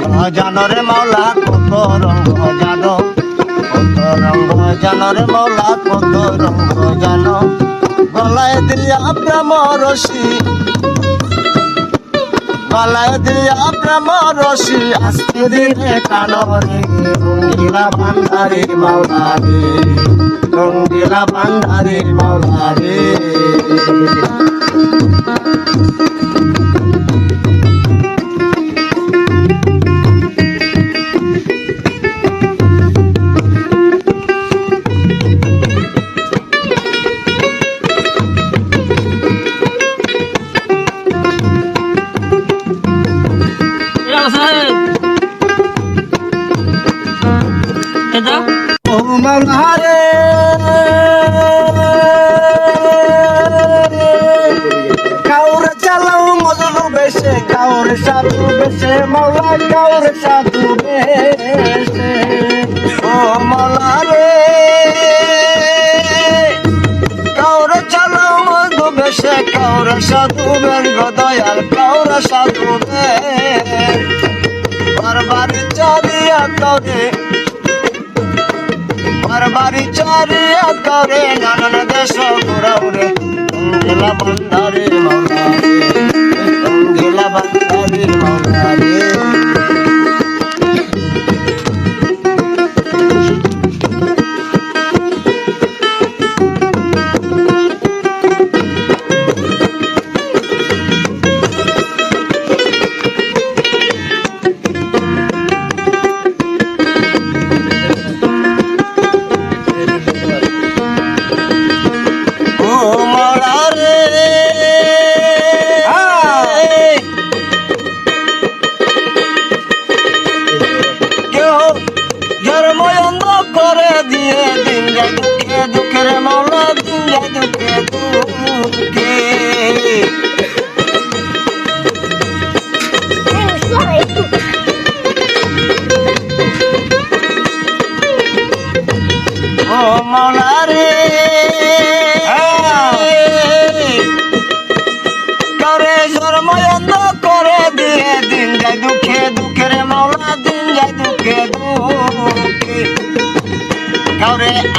রঙ্গ জানরে মাওলা কত রঙ্গ জানো কত রঙ্গ জানরে মাওলা কত রঙ্গ জানো গলায় দিয়া প্রেম রশি গলায় দিয়া প্রেম রশি আজকে দিনে কানরে রঙ্গিলা ভান্ডারি মাওলা রে রঙ্গিলা ভান্ডারি মাওলা রে ও মাওলা রে কাউরে চালাও মজনু বেশে, কাউরে সাধু বেশে, মাওলা কাউরে সাধু বেশে। ও মাওলা রে। কাউরে চালাও মধু বেশে, কাউরে সাধু বেন গো দয়াল, কাউরে সাধু বেন বারবার চারিয়া তরে বাড়ি চারিয়া করে নানান দেশ ঘুরাউরে বন্ধারে মাওলারে দুঃখে দুঃখের মাওলা দিন যায় দুঃখে দুঃখে ও মাওলারে করে জন্ময় অন্ধ করে দিয়ে দিন যায় দুঃখে দুঃখের মাওলা দিন যায় দুঃখে কাউরে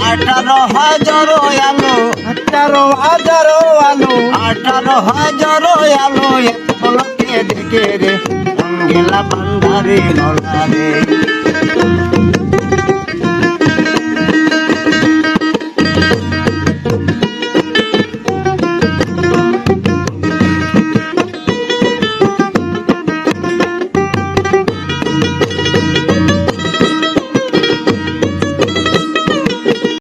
আঠারো হাজার আলো। আঠারো হাজার আলো। আঠারো হাজার আলো এক পলকে দেখে রে। গেলা বান্ধারে নলারে